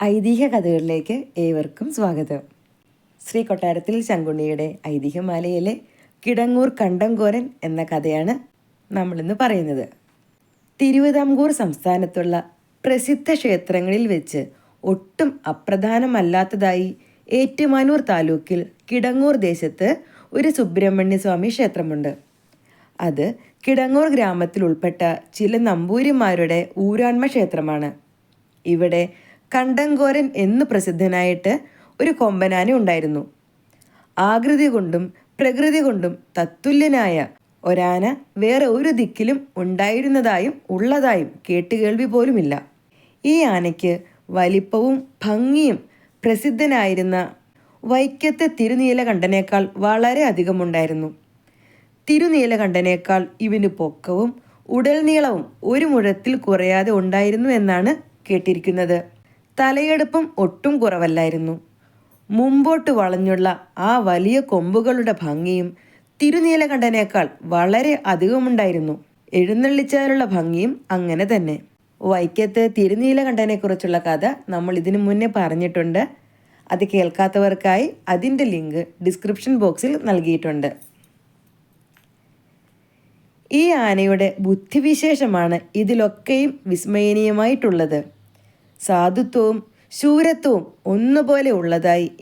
ഐതിഹ്യ കഥകളിലേക്ക് ഏവർക്കും സ്വാഗതം. ശ്രീ കൊട്ടാരത്തിൽ ശങ്കുണ്ണിയുടെ ഐതിഹ്യമാലയിലെ കിടങ്ങൂർ കണ്ടംകോരൻ എന്ന കഥയാണ് നമ്മളിന്ന് പറയുന്നത്. തിരുവിതാംകൂർ സംസ്ഥാനത്തുള്ള പ്രസിദ്ധ ക്ഷേത്രങ്ങളിൽ വെച്ച് ഒട്ടും അപ്രധാനമല്ലാത്തതായി ഏറ്റുമാനൂർ താലൂക്കിൽ കിടങ്ങൂർ ദേശത്ത് ഒരു സുബ്രഹ്മണ്യസ്വാമി ക്ഷേത്രമുണ്ട്. അത് കിടങ്ങൂർ ഗ്രാമത്തിൽ ഉൾപ്പെട്ട ചില നമ്പൂരിമാരുടെ ഊരാൺമ ക്ഷേത്രമാണ്. ഇവിടെ കണ്ടങ്കോരൻ എന്ന് പ്രസിദ്ധനായിട്ട് ഒരു കൊമ്പനാന ഉണ്ടായിരുന്നു. ആകൃതി കൊണ്ടും പ്രകൃതി കൊണ്ടും തത്തുല്യനായ ഒരാന വേറെ ഒരു ദിക്കിലും ഉണ്ടായിരുന്നതായും ഉള്ളതായും കേട്ടുകേൾവി പോലുമില്ല. ഈ ആനയ്ക്ക് വലിപ്പവും ഭംഗിയും പ്രസിദ്ധനായിരുന്ന വൈക്കത്തെ തിരുനീലകണ്ഠനേക്കാൾ വളരെ അധികമുണ്ടായിരുന്നു. തിരുനീലകണ്ഠനേക്കാൾ ഇവന് പൊക്കവും ഉടൽ നീളവും ഒരു മുഴത്തിൽ കുറയാതെ ഉണ്ടായിരുന്നു എന്നാണ് കേട്ടിരിക്കുന്നത്. തലയെടുപ്പും ഒട്ടും കുറവല്ലായിരുന്നു. മുമ്പോട്ട് വളഞ്ഞുള്ള ആ വലിയ കൊമ്പുകളുടെ ഭംഗിയും തിരുനീലകണ്ഠനേക്കാൾ വളരെ അധികമുണ്ടായിരുന്നു. എഴുന്നള്ളിച്ചാലുള്ള ഭംഗിയും അങ്ങനെ തന്നെ. വൈക്കത്ത് തിരുനീലകണ്ഠനെക്കുറിച്ചുള്ള കഥ നമ്മൾ ഇതിനു മുന്നേ പറഞ്ഞിട്ടുണ്ട്. അത് കേൾക്കാത്തവർക്കായി അതിന്റെ ലിങ്ക് ഡിസ്ക്രിപ്ഷൻ ബോക്സിൽ നൽകിയിട്ടുണ്ട്. ഈ ആനയുടെ ബുദ്ധിവിശേഷമാണ് ഇതിലൊക്കെയും വിസ്മയനീയമായിട്ടുള്ളത്. സാധുത്വവും ശൂരത്വവും ഒന്നുപോലെ ഉള്ളതായി.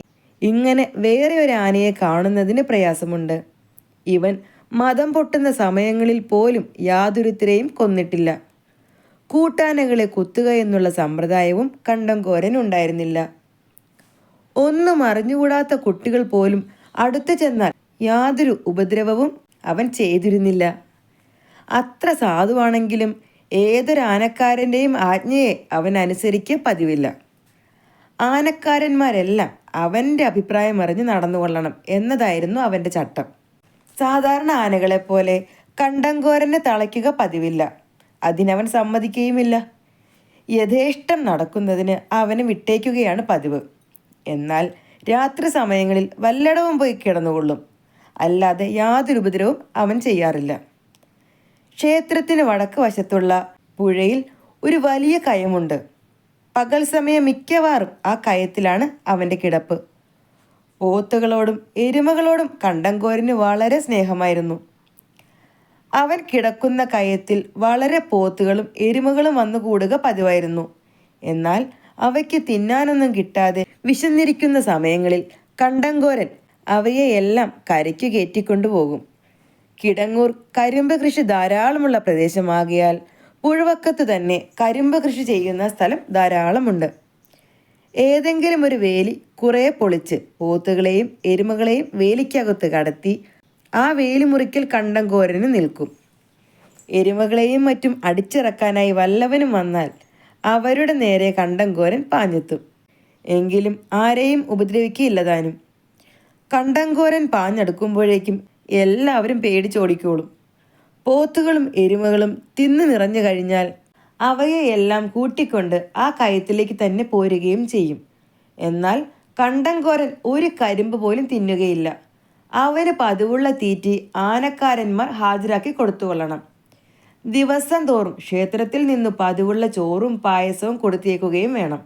ഇങ്ങനെ വേറെ ഒരു ആനയെ കാണുന്നതിന് പ്രയാസമുണ്ട്. ഇവൻ മതം പൊട്ടുന്ന സമയങ്ങളിൽ പോലും യാതൊരുത്തരെയും കൊന്നിട്ടില്ല. കൂട്ടാനകളെ കുത്തുക എന്നുള്ള സമ്പ്രദായവും കണ്ടംകോരൻ ഉണ്ടായിരുന്നില്ല. ഒന്നും അറിഞ്ഞുകൂടാത്ത കുട്ടികൾ പോലും അടുത്തു ചെന്നാൽ യാതൊരു ഉപദ്രവവും അവൻ ചെയ്തിരുന്നില്ല. അത്ര സാധുവാണെങ്കിലും ഏതൊരു ആനക്കാരന്റെയും ആജ്ഞയെ അവൻ അനുസരിക്കുക പതിവില്ല. ആനക്കാരന്മാരെല്ലാം അവന്റെ അഭിപ്രായം അറിഞ്ഞ് നടന്നുകൊള്ളണം എന്നതായിരുന്നു അവന്റെ ചട്ടം. സാധാരണ ആനകളെപ്പോലെ പോലെ കണ്ടങ്കോരനെ തളയ്ക്കുക പതിവില്ല. അതിനവൻ സമ്മതിക്കുകയുമില്ല. യഥേഷ്ടം നടക്കുന്നതിന് അവന് വിട്ടേക്കുകയാണ് പതിവ്. എന്നാൽ രാത്രി സമയങ്ങളിൽ വല്ലടവും പോയി കിടന്നുകൊള്ളും. അല്ലാതെ യാതൊരു ഉപദ്രവവും അവൻ ചെയ്യാറില്ല. ക്ഷേത്രത്തിന് വടക്ക് വശത്തുള്ള പുഴയിൽ ഒരു വലിയ കയമുണ്ട്. പകൽ സമയം മിക്കവാറും ആ കയത്തിലാണ് അവന്റെ കിടപ്പ്. പോത്തുകളോടും എരുമകളോടും കണ്ടങ്കോരന് വളരെ സ്നേഹമായിരുന്നു. അവൻ കിടക്കുന്ന കയത്തിൽ വളരെ പോത്തുകളും എരുമകളും വന്നു കൂടുക പതിവായിരുന്നു. എന്നാൽ അവയ്ക്ക് തിന്നാനൊന്നും കിട്ടാതെ വിശന്നിരിക്കുന്ന സമയങ്ങളിൽ കണ്ടങ്കോരൻ അവയെയെല്ലാം കരയ്ക്ക് കയറ്റിക്കൊണ്ടുപോകും. കിടങ്ങൂർ കരിമ്പ് കൃഷി ധാരാളമുള്ള പ്രദേശമാകിയാൽ പുഴവക്കത്ത് തന്നെ കരിമ്പ് കൃഷി ചെയ്യുന്ന സ്ഥലം ധാരാളമുണ്ട്. ഏതെങ്കിലും ഒരു വേലി കുറേ പൊളിച്ച് പോത്തുകളെയും എരുമകളെയും വേലിക്കകത്ത് കടത്തി ആ വേലി മുറിക്കൽ കണ്ടങ്കോരന് നിൽക്കും. എരുമകളെയും മറ്റും അടിച്ചിറക്കാനായി വല്ലവനും വന്നാൽ അവരുടെ നേരെ കണ്ടങ്കോരൻ പാഞ്ഞെത്തും. എങ്കിലും ആരെയും ഉപദ്രവിക്കില്ലതാനും കണ്ടങ്കോരൻ പാഞ്ഞെടുക്കുമ്പോഴേക്കും എല്ലാവരും പേടിച്ചോടിക്കോളും. പോത്തുകളും എരുമകളും തിന്നു നിറഞ്ഞു കഴിഞ്ഞാൽ അവയെ എല്ലാം കൂട്ടിക്കൊണ്ട് ആ കയത്തിലേക്ക് തന്നെ പോരുകയും ചെയ്യും. എന്നാൽ കണ്ടങ്കോരൻ ഒരു കരിമ്പ് പോലും തിന്നുകയില്ല. അവന് പതിവുള്ള തീറ്റി ആനക്കാരന്മാർ ഹാജരാക്കി കൊടുത്തുകൊള്ളണം. ദിവസം തോറും ക്ഷേത്രത്തിൽ നിന്നു പതിവുള്ള ചോറും പായസവും കൊടുത്തേക്കുകയും വേണം.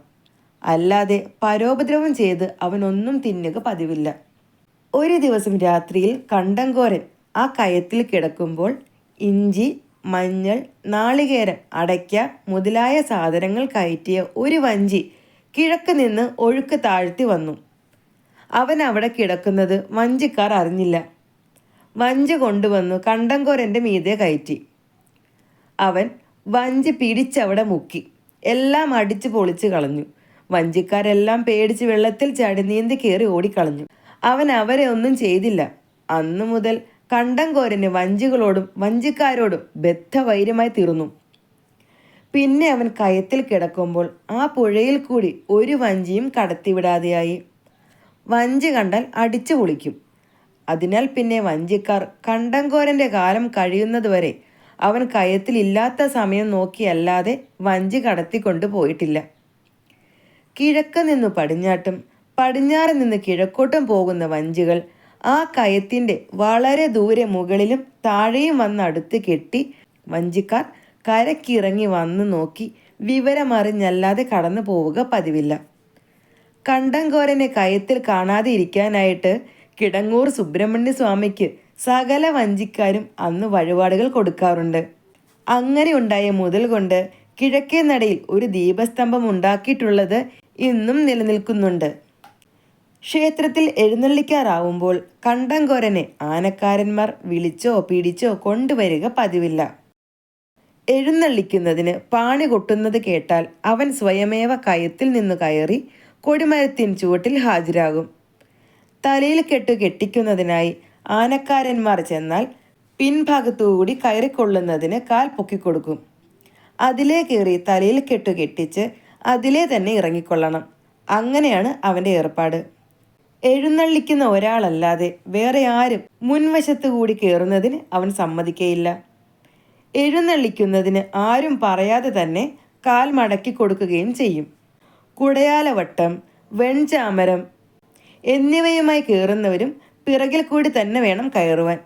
അല്ലാതെ പരോപദ്രവം ചെയ്ത് അവനൊന്നും തിന്നുക പതിവില്ല. ഒരു ദിവസം രാത്രിയിൽ കണ്ടങ്കോരൻ ആ കയത്തിൽ കിടക്കുമ്പോൾ ഇഞ്ചി മഞ്ഞൾ നാളികേരം അടയ്ക്ക മുതലായ സാധനങ്ങൾ കയറ്റിയ ഒരു വഞ്ചി കിഴക്ക് നിന്ന് ഒഴുക്ക് താഴ്ത്തി വന്നു. അവൻ അവിടെ കിടക്കുന്നത് വഞ്ചിക്കാർ അറിഞ്ഞില്ല. വഞ്ചി കൊണ്ടുവന്നു കണ്ടങ്കോരന്റെ മീതെ കയറ്റി. അവൻ വഞ്ചി പിടിച്ചവിടെ മുക്കി. എല്ലാം അടിച്ചു പൊളിച്ചു കളഞ്ഞു. വഞ്ചിക്കാരെല്ലാം പേടിച്ച് വെള്ളത്തിൽ ചാടി നീന്തി കയറി ഓടിക്കളഞ്ഞു. അവൻ അവരെ ഒന്നും ചെയ്തില്ല. അന്നു മുതൽ കണ്ടങ്കോരന് വഞ്ചികളോടും വഞ്ചിക്കാരോടും ബദ്ധവൈര്യമായി തീർന്നു. പിന്നെ അവൻ കയത്തിൽ കിടക്കുമ്പോൾ ആ പുഴയിൽ കൂടി ഒരു വഞ്ചിയും കടത്തിവിടാതെയായി. വഞ്ചി കണ്ടാൽ അടിച്ചു പൊളിക്കും. അതിനാൽ പിന്നെ വഞ്ചിക്കാർ കണ്ടങ്കോരന്റെ കാലം കഴിയുന്നതുവരെ അവൻ കയത്തിൽ ഇല്ലാത്ത സമയം നോക്കിയല്ലാതെ വഞ്ചി കടത്തിക്കൊണ്ട് പോയിട്ടില്ല. കിഴക്ക് നിന്ന് പടിഞ്ഞാട്ടും പടിഞ്ഞാറ് നിന്ന് കിഴക്കോട്ടും പോകുന്ന വഞ്ചികൾ ആ കയത്തിന്റെ വളരെ ദൂരെ മുകളിലും താഴെയും വന്ന് അടുത്ത് കെട്ടി വഞ്ചിക്കാർ കരക്കിറങ്ങി വന്ന് നോക്കി വിവരമറിഞ്ഞല്ലാതെ കടന്നു പോവുക പതിവില്ല. കണ്ടങ്കോരനെ കയത്തിൽ കാണാതെ ഇരിക്കാനായിട്ട് കിടങ്ങൂർ സുബ്രഹ്മണ്യ സ്വാമിക്ക് സകല വഞ്ചിക്കാരും അന്ന് വഴിപാടുകൾ കൊടുക്കാറുണ്ട്. അങ്ങനെ ഉണ്ടായ മുതൽ കൊണ്ട് കിഴക്കേ നടയിൽ ഒരു ദീപസ്തംഭം ഉണ്ടാക്കിയിട്ടുള്ളത് ഇന്നും നിലനിൽക്കുന്നുണ്ട്. ക്ഷേത്രത്തിൽ എഴുന്നള്ളിക്കാറാവുമ്പോൾ കണ്ടങ്കോരനെ ആനക്കാരന്മാർ വിളിച്ചോ പിടിച്ചോ കൊണ്ടുവരിക പതിവില്ല. എഴുന്നള്ളിക്കുന്നതിന് പാണി കൊട്ടുന്നത് കേട്ടാൽ അവൻ സ്വയമേവ കയത്തിൽ നിന്ന് കയറി കൊടിമരത്തിൻ ചുവട്ടിൽ ഹാജരാകും. തലയിൽ കെട്ട് കെട്ടിക്കുന്നതിനായി ആനക്കാരന്മാർ ചെന്നാൽ പിൻഭാഗത്തുകൂടി കയറിക്കൊള്ളുന്നതിന് കാൽ പൊക്കിക്കൊടുക്കും. അതിലേ കയറി തലയിൽ കെട്ട് കെട്ടിച്ച് അതിലേ തന്നെ ഇറങ്ങിക്കൊള്ളണം. അങ്ങനെയാണ് അവന്റെ ഏർപ്പാട്. എഴുന്നള്ളിക്കുന്ന ഒരാളല്ലാതെ വേറെ ആരും മുൻവശത്ത് കൂടി കയറുന്നതിന് അവൻ സമ്മതിക്കയില്ല. എഴുന്നള്ളിക്കുന്നതിന് ആരും പറയാതെ തന്നെ കാൽ മടക്കി കൊടുക്കുകയും ചെയ്യും. കുടയാലവട്ടം വെൺചാമരം എന്നിവയുമായി കയറുന്നവരും പിറകിൽ കൂടി തന്നെ വേണം കയറുവാൻ.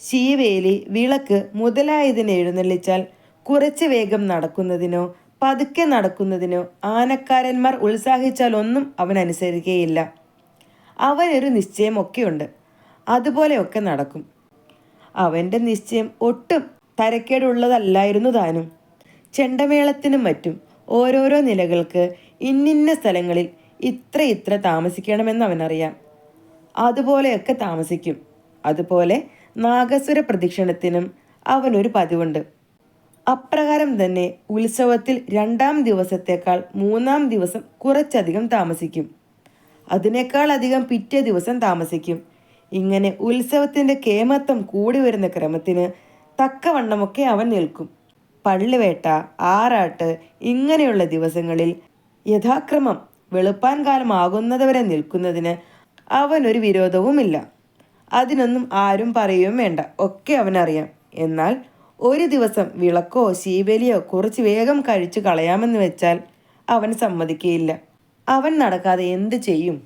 ശീവേലി വിളക്ക് മുതലായതിനെ എഴുന്നള്ളിച്ചാൽ കുറച്ച് വേഗം നടക്കുന്നതിനോ പതുക്കെ നടക്കുന്നതിനോ ആനക്കാരന്മാർ ഉത്സാഹിച്ചാൽ ഒന്നും അവൻ അനുസരിക്കുകയില്ല അവനൊരു നിശ്ചയമൊക്കെയുണ്ട്. അതുപോലെയൊക്കെ നടക്കും. അവന്റെ നിശ്ചയം ഒട്ടും തരക്കേടുള്ളതല്ലായിരുന്നു താനും. ചെണ്ടമേളത്തിനും മറ്റും ഓരോരോ നിലകൾക്ക് ഇന്നിന്ന സ്ഥലങ്ങളിൽ ഇത്ര ഇത്ര താമസിക്കണമെന്ന് അവനറിയാം. അതുപോലെയൊക്കെ താമസിക്കും. അതുപോലെ നാഗസ്വര പ്രദക്ഷിണത്തിനും അവനൊരു പതിവുണ്ട്. അപ്രകാരം തന്നെ ഉത്സവത്തിൽ രണ്ടാം ദിവസത്തേക്കാൾ മൂന്നാം ദിവസം കുറച്ചധികം താമസിക്കും. അതിനേക്കാൾ അധികം പിറ്റേ ദിവസം താമസിക്കും. ഇങ്ങനെ ഉത്സവത്തിന്റെ കേമത്വം കൂടി വരുന്ന ക്രമത്തിന് തക്കവണ്ണമൊക്കെ അവൻ നിൽക്കും. പള്ളിവേട്ട ആറാട്ട് ഇങ്ങനെയുള്ള ദിവസങ്ങളിൽ യഥാക്രമം വെളുപ്പാൻ കാലം ആകുന്നതുവരെ നിൽക്കുന്നതിന് അവനൊരു വിരോധവുമില്ല. അതിനൊന്നും ആരും പറയുകയും വേണ്ട. ഒക്കെ അവനറിയാം. എന്നാൽ ഒരു ദിവസം വിളക്കോ ശീവേലിയോ കുറച്ച് വേഗം കഴിച്ചു കളയാമെന്ന് വെച്ചാൽ അവൻ സമ്മതിക്കുകയില്ല അവൻ നടക്കാതെ എന്ത് ചെയ്യും?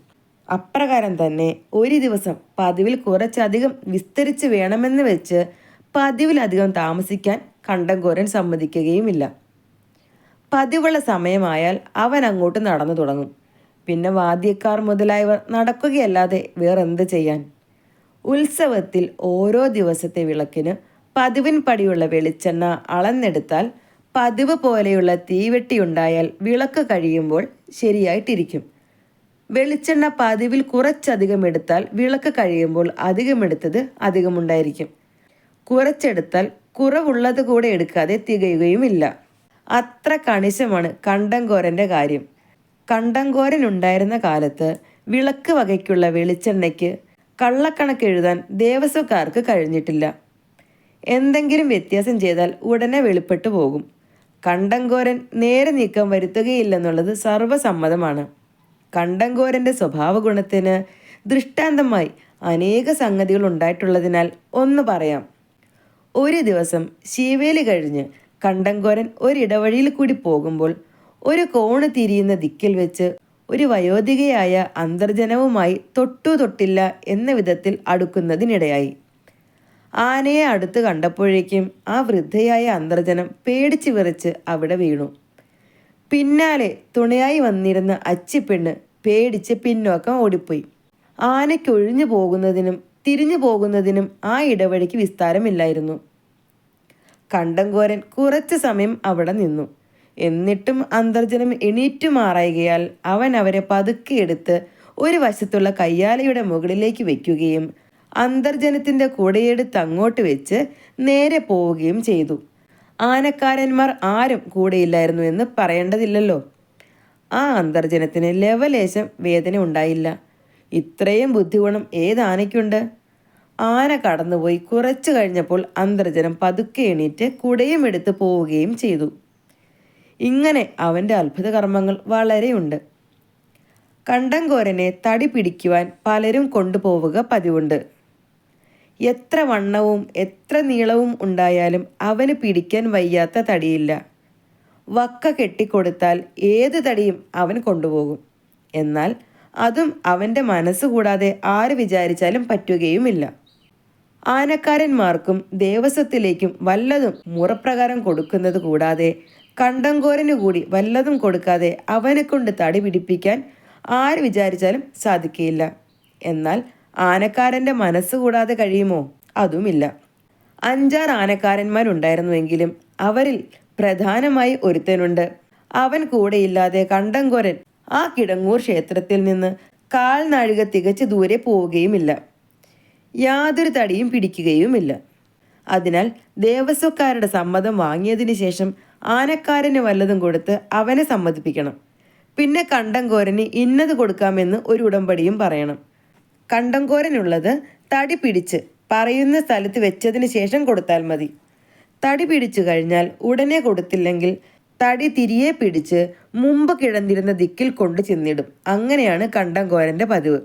അപ്രകാരം തന്നെ ഒരു ദിവസം പതിവിൽ കുറച്ചധികം വിസ്തരിച്ച് വേണമെന്ന് വെച്ച് പതിവിലധികം താമസിക്കാൻ കണ്ടങ്കോരൻ സമ്മതിക്കുകയുമില്ല. പതിവുള്ള സമയമായാൽ അവൻ അങ്ങോട്ട് നടന്നു തുടങ്ങും. പിന്നെ വാദ്യക്കാർ മുതലായവർ നടക്കുകയല്ലാതെ വേറെന്ത് ചെയ്യാൻ? ഉത്സവത്തിൽ ഓരോ ദിവസത്തെ വിളക്കിന് പതിവിൻ പടിയുള്ള വെളിച്ചെണ്ണ അളന്നെടുത്താൽ പതിവ് പോലെയുള്ള തീവെട്ടിയുണ്ടായാൽ വിളക്ക് കഴിയുമ്പോൾ ശരിയായിട്ടിരിക്കും. വെളിച്ചെണ്ണ പതിവിൽ കുറച്ചധികം എടുത്താൽ വിളക്ക് കഴിയുമ്പോൾ അധികമെടുത്തത് അധികമുണ്ടായിരിക്കും. കുറച്ചെടുത്താൽ കുറവുള്ളത് കൂടെ എടുക്കാതെ തികയുകയുമില്ല. അത്ര കണിശമാണ് കണ്ടങ്കോരന്റെ കാര്യം. കണ്ടങ്കോരൻ ഉണ്ടായിരുന്ന കാലത്ത് വിളക്ക് വകയ്ക്കുള്ള വെളിച്ചെണ്ണയ്ക്ക് കള്ളക്കണക്ക് എഴുതാൻ ദേവസ്വക്കാർക്ക് കഴിഞ്ഞിട്ടില്ല. എന്തെങ്കിലും വ്യത്യാസം ചെയ്താൽ ഉടനെ വെളിപ്പെട്ടു പോകും. കണ്ടങ്കോരൻ നേരെ നീക്കം വരുത്തുകയില്ലെന്നുള്ളത് സർവസമ്മതമാണ്. കണ്ടങ്കോരന്റെ സ്വഭാവ ഗുണത്തിന് ദൃഷ്ടാന്തമായി അനേക സംഗതികൾ ഉണ്ടായിട്ടുള്ളതിനാൽ ഒന്ന് പറയാം. ഒരു ദിവസം ശിവേലി കഴിഞ്ഞ് കണ്ടങ്കോരൻ ഒരിടവഴിയിൽ കൂടി പോകുമ്പോൾ ഒരു കോണ് തിരിയുന്ന ദിക്കിൽ വെച്ച് ഒരു വയോധികയായ അന്തർജനവുമായി തൊട്ടു തൊട്ടില്ല എന്ന വിധത്തിൽ അടുക്കുന്നതിനിടയായി. ആനയെ അടുത്ത് കണ്ടപ്പോഴേക്കും ആ വൃദ്ധയായ അന്തർജനം പേടിച്ചു വിറച്ച് അവിടെ വീണു. പിന്നാലെ തുണയായി വന്നിരുന്ന അച്ചിപ്പെണ്ണ് പേടിച്ച് പിന്നോക്കം ഓടിപ്പോയി. ആനയ്ക്കൊഴിഞ്ഞു പോകുന്നതിനും തിരിഞ്ഞു പോകുന്നതിനും ആ ഇടവഴിക്ക് വിസ്താരമില്ലായിരുന്നു. കണ്ടങ്കോരൻ കുറച്ച് സമയം അവിടെ നിന്നു. എന്നിട്ടും അന്തർജനം എണീറ്റു മാറായികയാൽ അവൻ അവരെ പതുക്കെ എടുത്ത് ഒരു വശത്തുള്ള കയ്യാലയുടെ മുകളിലേക്ക് വയ്ക്കുകയും അന്തർജനത്തിന്റെ കൂടെയെടുത്ത് അങ്ങോട്ട് വെച്ച് നേരെ പോവുകയും ചെയ്തു. ആനക്കാരന്മാർ ആരും കൂടെയില്ലായിരുന്നു എന്ന് പറയേണ്ടതില്ലല്ലോ. ആ അന്തർജനത്തിന് ലവലേശം വേദന ഉണ്ടായില്ല. ഇത്രയും ബുദ്ധിഗുണം ഏത് ആനയ്ക്കുണ്ട്? ആന കടന്നുപോയി കുറച്ച് കഴിഞ്ഞപ്പോൾ അന്തർജനം പതുക്കെ എണീറ്റ് കുടയും എടുത്ത് പോവുകയും ചെയ്തു. ഇങ്ങനെ അവന്റെ അത്ഭുത കർമ്മങ്ങൾ വളരെയുണ്ട്. കണ്ടങ്കോരനെ തടി പിടിക്കുവാൻ പലരും കൊണ്ടുപോവുക പതിവുണ്ട്. എത്ര വണ്ണവും എത്ര നീളവും ഉണ്ടായാലും അവന് പിടിക്കാൻ വയ്യാത്ത തടിയില്ല. വക്ക കെട്ടിക്കൊടുത്താൽ ഏത് തടിയും അവൻ കൊണ്ടുപോകും. എന്നാൽ അതും അവന്റെ മനസ്സ് കൂടാതെ ആര് വിചാരിച്ചാലും പറ്റുകയുമില്ല. ആനക്കാരന്മാർക്കും ദേവസ്വത്തിലേക്കും വല്ലതും മുറപ്രകാരം കൊടുക്കുന്നത് കൂടാതെ കണ്ടങ്കോരനു കൂടി വല്ലതും കൊടുക്കാതെ അവനെ കൊണ്ട് തടി പിടിപ്പിക്കാൻ ആര് വിചാരിച്ചാലും സാധിക്കില്ല എന്നാൽ ആനക്കാരന്റെ മനസ്സ് കൂടാതെ കഴിയുമോ? അതുമില്ല. അഞ്ചാറ് ആനക്കാരന്മാരുണ്ടായിരുന്നുവെങ്കിലും അവരിൽ പ്രധാനമായി ഒരുത്തനുണ്ട്. അവൻ കൂടെയില്ലാതെ കണ്ടങ്കോരൻ ആ കിടങ്ങൂർ ക്ഷേത്രത്തിൽ നിന്ന് കാൽനാഴിക തികച്ച് ദൂരെ പോവുകയുമില്ല. യാതൊരു തടിയും പിടിക്കുകയുമില്ല. അതിനാൽ ദേവസ്വക്കാരുടെ സമ്മതം വാങ്ങിയതിന് ശേഷം ആനക്കാരന് വല്ലതും കൊടുത്ത് അവനെ സമ്മതിപ്പിക്കണം. പിന്നെ കണ്ടങ്കോരന് ഇന്നത് കൊടുക്കാമെന്ന് ഒരു ഉടമ്പടിയും പറയണം. കണ്ടംകോരനുള്ളത് തടി പിടിച്ച് പറയുന്ന സ്ഥലത്ത് വെച്ചതിന് ശേഷം കൊടുത്താൽ മതി. തടി പിടിച്ചു കഴിഞ്ഞാൽ ഉടനെ കൊടുത്തില്ലെങ്കിൽ തടി തിരിയെ പിടിച്ച് മുമ്പ് കിടന്നിരുന്ന ദിക്കിൽ കൊണ്ട് ചെന്നിടും. അങ്ങനെയാണ് കണ്ടംകോരന്റെ പതിവ്.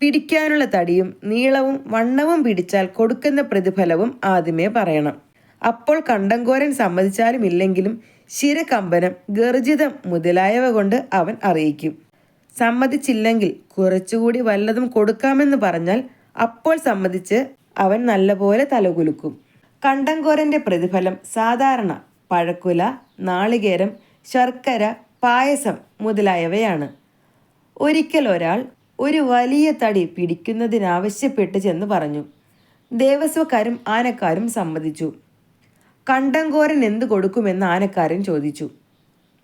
പിടിക്കാനുള്ള തടിയും നീളവും വണ്ണവും പിടിച്ചാൽ കൊടുക്കുന്ന പ്രതിഫലവും ആദ്യമേ പറയണം. അപ്പോൾ കണ്ടംകോരൻ സമ്മതിച്ചാലും ഇല്ലെങ്കിലും ശിരകമ്പനം ഗർജിതം മുതലായവ കൊണ്ട് അവൻ അറിയിക്കും. സമ്മതിച്ചില്ലെങ്കിൽ കുറച്ചുകൂടി വല്ലതും കൊടുക്കാമെന്ന് പറഞ്ഞാൽ അപ്പോൾ സമ്മതിച്ച് അവൻ നല്ലപോലെ തലകുലുക്കും. കണ്ടങ്കോരന്റെ പ്രതിഫലം സാധാരണ പഴക്കുല നാളികേരം ശർക്കര പായസം മുതലായവയാണ്. ഒരിക്കൽ ഒരാൾ ഒരു വലിയ തടി പിടിക്കുന്നതിനാവശ്യപ്പെട്ട് ചെന്ന് പറഞ്ഞു. ദേവസ്വക്കാരും ആനക്കാരും സമ്മതിച്ചു. കണ്ടങ്കോരൻ എന്ത് കൊടുക്കുമെന്ന് ആനക്കാരൻ ചോദിച്ചു.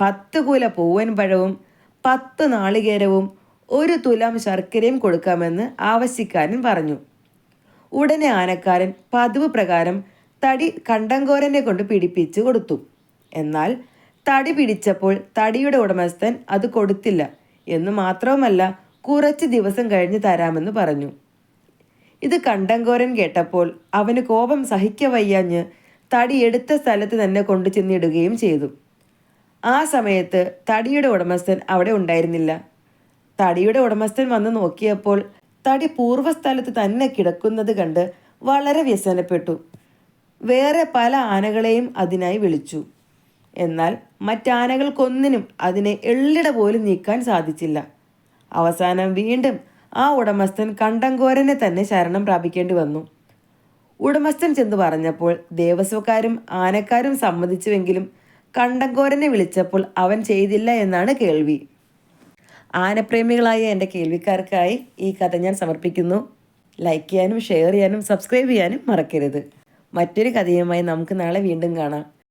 പത്ത് കൂല പൂവൻ പഴവും പത്ത് നാളികേരവും ഒരു തുലാം ശർക്കരയും കൊടുക്കാമെന്ന് ആവശ്യക്കാരൻ പറഞ്ഞു. ഉടനെ ആനക്കാരൻ പതിവ് പ്രകാരം തടി കണ്ടങ്കോരനെ കൊണ്ട് പിടിപ്പിച്ചു കൊടുത്തു. എന്നാൽ തടി പിടിച്ചപ്പോൾ തടിയുടെ ഉടമസ്ഥൻ അത് കൊടുത്തില്ല എന്ന് മാത്രവുമല്ല കുറച്ച് ദിവസം കഴിഞ്ഞ് തരാമെന്ന് പറഞ്ഞു. ഇത് കണ്ടങ്കോരൻ കേട്ടപ്പോൾ അവന് കോപം സഹിക്കവയ്യാഞ്ഞ് തടി എടുത്ത സ്ഥലത്ത് തന്നെ കൊണ്ടു ചെന്നിടുകയും ചെയ്തു. ആ സമയത്ത് തടിയുടെ ഉടമസ്ഥൻ അവിടെ ഉണ്ടായിരുന്നില്ല. തടിയുടെ ഉടമസ്ഥൻ വന്ന് നോക്കിയപ്പോൾ തടി പൂർവസ്ഥലത്ത് തന്നെ കിടക്കുന്നത് കണ്ട് വളരെ വ്യസനപ്പെട്ടു. വേറെ പല ആനകളെയും അതിനായി വിളിച്ചു. എന്നാൽ മറ്റാനകൾക്കൊന്നിനും അതിനെ എള്ളിട പോലും നീക്കാൻ സാധിച്ചില്ല. അവസാനം വീണ്ടും ആ ഉടമസ്ഥൻ കണ്ടങ്കോരനെ തന്നെ ശരണം പ്രാപിക്കേണ്ടി വന്നു. ഉടമസ്ഥൻ ചെന്ന് പറഞ്ഞപ്പോൾ ദേവസ്വക്കാരും ആനക്കാരും സമ്മതിച്ചുവെങ്കിലും കണ്ടങ്കോരനെ വിളിച്ചപ്പോൾ അവൻ ചെയ്തില്ല എന്നാണ് കേൾവി. ആനപ്രേമികളായ എന്റെ കേൾവിക്കാർക്കായി ഈ കഥ ഞാൻ സമർപ്പിക്കുന്നു. ലൈക്ക് ചെയ്യാനും ഷെയർ ചെയ്യാനും സബ്സ്ക്രൈബ് ചെയ്യാനും മറക്കരുത്. മറ്റൊരു കഥയുമായി നമുക്ക് നാളെ വീണ്ടും കാണാം.